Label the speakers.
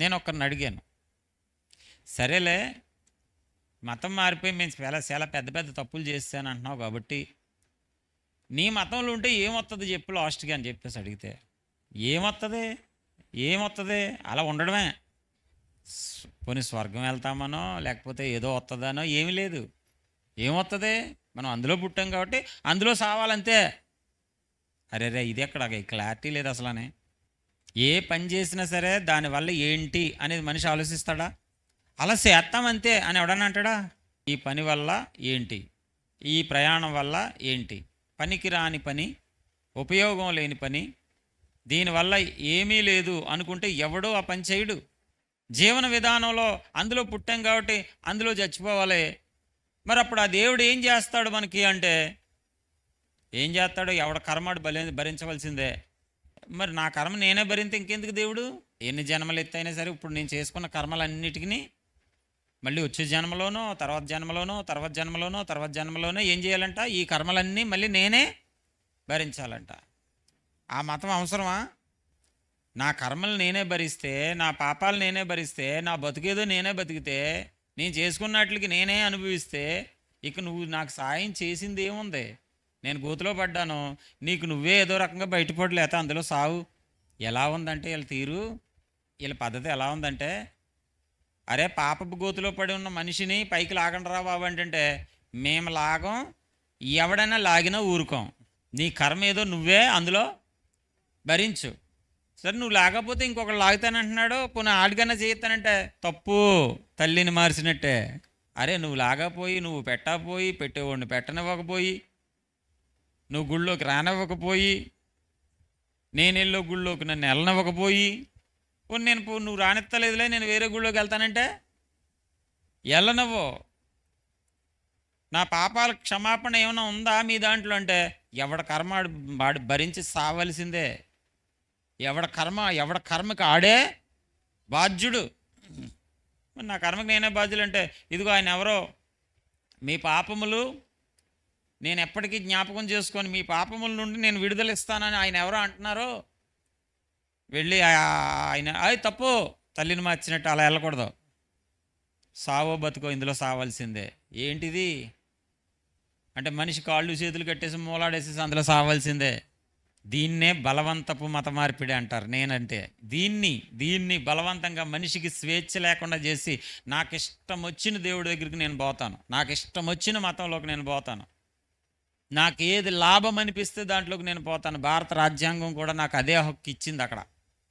Speaker 1: నేను ఒక్కరిని అడిగాను. సరేలే మతం మారిపోయి మేము చాలా చాలా పెద్ద పెద్ద తప్పులు చేస్తాను అంటున్నావు కాబట్టి నీ మతంలో ఉంటే ఏమొస్తుంది చెప్పు లాస్ట్గా అని చెప్పేసి అడిగితే ఏమొస్తుంది ఏమొస్తుంది అలా ఉండడమే. పోనీ స్వర్గం వెళ్తామనో లేకపోతే ఏదో వస్తుందనో ఏమీ లేదు. ఏమొస్తుంది మనం అందులో పుట్టాం కాబట్టి అందులో సావాలంతే. అరే రే ఇది ఎక్కడ? క్లారిటీ లేదు అసలనే. ఏ పని చేసినా సరే దానివల్ల ఏంటి అనేది మనిషి ఆలోచిస్తాడా? అలా చేస్తామంతే అని ఎవడన్నా అంటాడా? ఈ పని వల్ల ఏంటి? ఈ ప్రయాణం వల్ల ఏంటి? పనికి రాని పని ఉపయోగం లేని పని దీనివల్ల ఏమీ లేదు అనుకుంటే ఎవడో ఆ పని చేయడు. జీవన విధానంలో అందులో పుట్టాం కాబట్టి అందులో చచ్చిపోవాలి. మరి అప్పుడు ఆ దేవుడు ఏం చేస్తాడు మనకి అంటే? ఏం చేస్తాడో? ఎవడ కర్మాడు భరించవలసిందే. మరి నా కర్మ నేనే భరింత ఇంకెందుకు దేవుడు? ఎన్ని జన్మలు ఎత్తైనా సరే ఇప్పుడు నేను చేసుకున్న కర్మలన్నిటికీ మళ్ళీ వచ్చే జన్మలోనో తర్వాత జన్మలోనో తర్వాత జన్మలోనో తర్వాత జన్మలోనో ఏం చేయాలంట? ఈ కర్మలన్నీ మళ్ళీ నేనే భరించాలంట. ఆ మతం అవసరమా? నా కర్మలు నేనే భరిస్తే నా పాపాలు నేనే భరిస్తే నా బతికేదో నేనే బతికితే నేను చేసుకున్నట్లకి నేనే అనుభవిస్తే ఇక నువ్వు నాకు సాయం చేసింది ఏముంది? నేను గోతులో పడ్డాను. నీకు నువ్వే ఏదో రకంగా బయటపడి లేత అందులో సావు. ఎలా ఉందంటే వీళ్ళ తీరు. వీళ్ళ పద్ధతి ఎలా ఉందంటే అరే పాపపు గోతులో పడి ఉన్న మనిషిని పైకి లాగండి రా బాబు అంటే మేము లాగం ఎవడైనా లాగినా ఊరుకోం. నీ కర్మ ఏదో నువ్వే అందులో భరించు. సరే నువ్వు లేకపోతే ఇంకొకరు లాగుతానంటున్నాడు పోనీ ఆడికన్నా చేస్తానంటే తప్పు తల్లిని మార్చినట్టే. అరే నువ్వు లాగపోయి నువ్వు పెట్టకపోయి పెట్టేవాడిని పెట్టనివ్వకపోయి నువ్వు గుళ్ళోకి రానివ్వకపోయి నేను వెళ్ళో గుళ్ళోకి నన్ను వెళ్ళనివ్వకపోయి నేను పో నువ్వు రానిత్తలేదులే నేను వేరే గుళ్ళోకి వెళ్తానంటే? వెళ్ళనవ్వు. నా పాపాల క్షమాపణ ఏమైనా ఉందా మీ దాంట్లో అంటే? ఎవడ కర్మ వాడు భరించి సావలసిందే. ఎవడ కర్మ ఎవడ కర్మకి ఆడే బాధ్యుడు. నా కర్మకి నేనే బాధ్యులు అంటే ఇదిగో ఆయన ఎవరో? మీ పాపములు నేను ఎప్పటికీ జ్ఞాపకం చేసుకొని మీ పాపముల నుండి నేను విడుదలిస్తానని ఆయన ఎవరో అంటున్నారో వెళ్ళి ఆయన అది తప్పు. తల్లిని మార్చినట్టు అలా వెళ్ళకూడదు. సావో బతుకో ఇందులో సావాల్సిందే. ఏంటిది? అంటే మనిషి కాళ్ళు చేతులు కట్టేసి మూలాడేసేసి అందులో సావాల్సిందే. దీన్నే బలవంతపు మత మార్పిడి అంటారు. నేనంటే దీన్ని దీన్ని బలవంతంగా మనిషికి స్వేచ్ఛ లేకుండా చేసి నాకు ఇష్టం వచ్చిన దేవుడి దగ్గరికి నేను పోతాను. నాకు ఇష్టం వచ్చిన మతంలోకి నేను పోతాను. నాకు ఏది లాభం అనిపిస్తే దాంట్లోకి నేను పోతాను. భారత రాజ్యాంగం కూడా నాకు అదే హక్కు ఇచ్చింది అక్కడ.